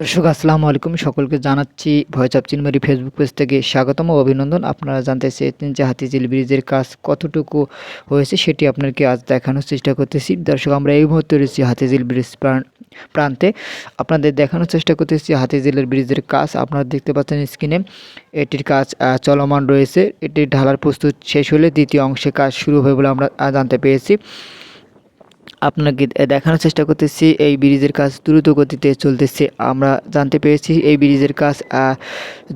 দর্শক, আসসালামু আলাইকুম। সকলকে জানাচ্ছি voice of Chinmari Facebook page থেকে স্বাগতম ও অভিনন্দন। আপনারা জানতে চেয়েছেন যে হাতিঝিল ব্রিজের কাজ কতটুকু হয়েছে সেটি আপনাকে আজ দেখানোর চেষ্টা করতেছি। দর্শক, আমরা এই মুহূর্তে রয়েছি হাতিঝিল ব্রিজ প্রান্তে। আপনাদের দেখানোর চেষ্টা করতেছি হাতিঝিলের ব্রিজের কাজ। আপনারা দেখতে পাচ্ছেন স্ক্রিনে এটির কাজ চলমান রয়েছে। এটির ঢালার প্রস্তুত শেষ হলে দ্বিতীয় অংশে কাজ শুরু হবে বলে আমরা জানতে পেরেছি। আপনাকে দেখানোর চেষ্টা করতেছি। এই ব্রিজের কাজ দ্রুত গতিতে চলতেছে। আমরা জানতে পেরেছি এই ব্রিজের কাজ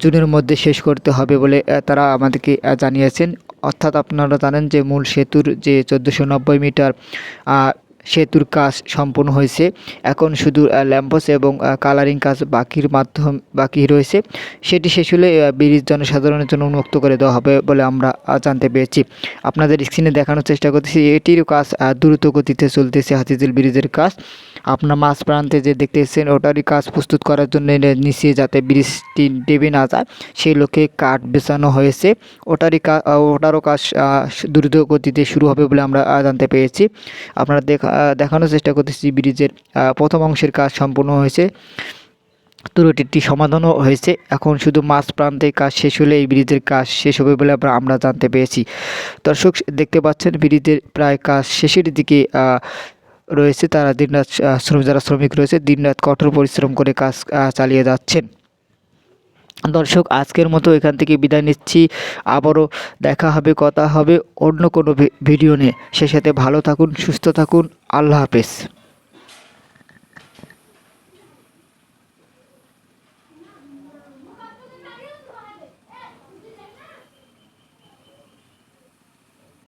জুনের মধ্যে শেষ করতে হবে বলে তারা আমাদেরকে জানিয়েছেন। অর্থাৎ আপনারা জানেন যে মূল সেতুর যে চোদ্দোশো মিটার সেতুর কাজ সম্পন্ন হয়েছে। এখন শুধু ল্যাম্পোস এবং কালারিং কাজ বাকির মাধ্যম, বাকি রয়েছে। সেটি শেষ হলে ব্রিজ জনসাধারণের জন্য উন্মুক্ত করে দেওয়া হবে বলে আমরা জানতে পেরেছি। আপনাদের স্ক্রিনে দেখানোর চেষ্টা করতেছি এটির কাজ দ্রুত গতিতে চলতেছে হাতিঝিল ব্রিজের কাজ। আপনার মাঝ প্রান্তে যে দেখতেছেন, ওটারই কাজ প্রস্তুত করার জন্য নিচে যাতে ব্রিজটি ডেবে না যায়, সেই লক্ষ্যে কাঠ বেছানো হয়েছে। ওটারই কাজ ওটারও কাজ দ্রুত গতিতে শুরু হবে বলে আমরা জানতে পেরেছি। আপনারা দেখা দেখানোর চেষ্টা করতেছি ব্রিজের প্রথম অংশের কাজ সম্পূর্ণ হয়েছে। ত্রুটিটি সমাধানও হয়েছে। এখন শুধু মাঝ প্রান্তে কাজ শেষ হলে এই ব্রিজের কাজ শেষ হবে বলে আমরা জানতে পেরেছি। দর্শক, দেখতে পাচ্ছেন ব্রিজের প্রায় কাজ শেষের দিকে রয়েছে। তারা দিনরাত শ্রমিক যারা শ্রমিক রয়েছে, দিনরাত কঠোর পরিশ্রম করে কাজ চালিয়ে যাচ্ছেন। দর্শক, আজকের মতো এখান থেকে বিদায় নিচ্ছি। আবারও দেখা হবে, কথা হবে অন্য কোনো ভিডিও নিয়ে। সে সাথে ভালো থাকুন, সুস্থ থাকুন। আল্লাহ হাফেজ।